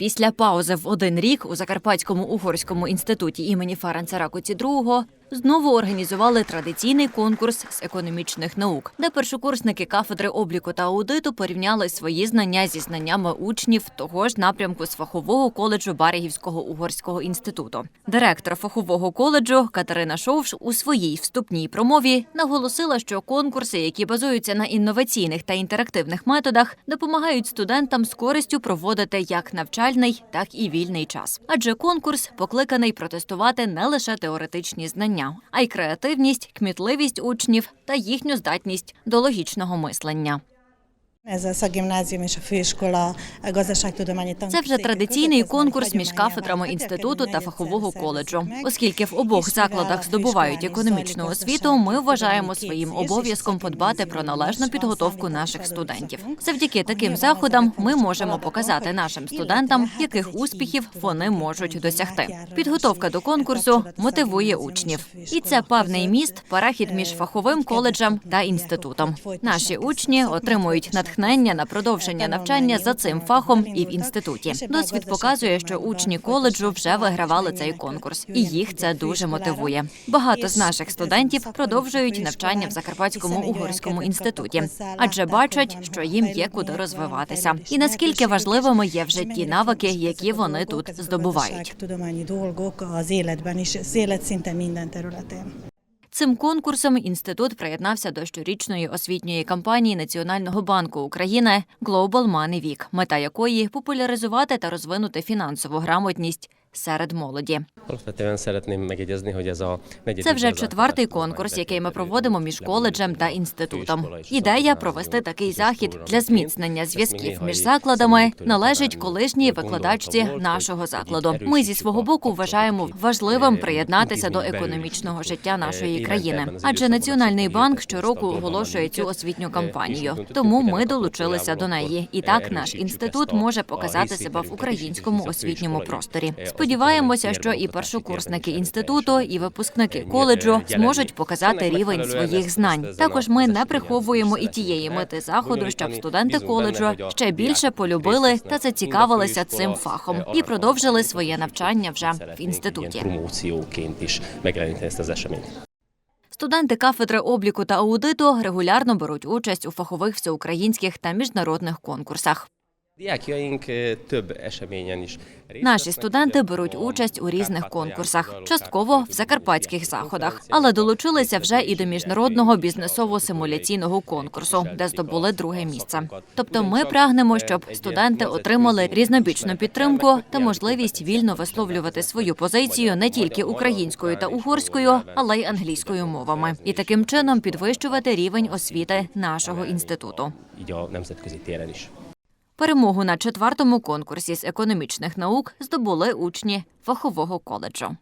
Після паузи в один рік у Закарпатському угорському інституті імені Ференца Ракуці II знову організували традиційний конкурс з економічних наук, де першокурсники кафедри обліку та аудиту порівняли свої знання зі знаннями учнів того ж напрямку з фахового коледжу Берегівського угорського інституту. Директор фахового коледжу Катерина Шовш у своїй вступній промові наголосила, що конкурси, які базуються на інноваційних та інтерактивних методах, допомагають студентам з користю проводити як навчальний, так і вільний час. Адже конкурс покликаний протестувати не лише теоретичні знання, а й креативність, кмітливість учнів та їхню здатність до логічного мислення. Це вже традиційний конкурс між кафедрами інституту та фахового коледжу. Оскільки в обох закладах здобувають економічну освіту, ми вважаємо своїм обов'язком подбати про належну підготовку наших студентів. Завдяки таким заходам ми можемо показати нашим студентам, яких успіхів вони можуть досягти. Підготовка до конкурсу мотивує учнів, і це певний міст, перехід між фаховим коледжем та інститутом. Наші учні отримують натхнення на продовження навчання за цим фахом і в інституті. Досвід показує, що учні коледжу вже вигравали цей конкурс, і їх це дуже мотивує. Багато з наших студентів продовжують навчання в Закарпатському угорському інституті, адже бачать, що їм є куди розвиватися, і наскільки важливими є в житті навики, які вони тут здобувають. Цим конкурсом інститут приєднався до щорічної освітньої кампанії Національного банку України Global Money Week, мета якої популяризувати та розвинути фінансову грамотність серед молоді. Це вже четвертий конкурс, який ми проводимо між коледжем та інститутом. Ідея провести такий захід для зміцнення зв'язків між закладами належить колишній викладачці нашого закладу. Ми зі свого боку вважаємо важливим приєднатися до економічного життя нашої країни, адже Національний банк щороку оголошує цю освітню кампанію. Тому ми долучилися до неї. І так наш інститут може показати себе в українському освітньому просторі. Сподіваємося, що і першокурсники інституту, і випускники коледжу зможуть показати рівень своїх знань. Також ми не приховуємо і тієї мети заходу, щоб студенти коледжу ще більше полюбили та зацікавилися цим фахом і продовжили своє навчання вже в інституті. Студенти кафедри обліку та аудиту регулярно беруть участь у фахових всеукраїнських та міжнародних конкурсах. Eh, Наші студенти беруть участь у різних конкурсах, частково в закарпатських заходах, але долучилися вже і до міжнародного бізнесово-симуляційного конкурсу, де здобули друге місце. Тобто, ми прагнемо, щоб студенти отримали різнобічну підтримку та можливість вільно висловлювати свою позицію не тільки українською та угорською, але й англійською мовами, і таким чином підвищувати рівень освіти нашого інституту. Перемогу на четвертому конкурсі з економічних наук здобули учні фахового коледжу.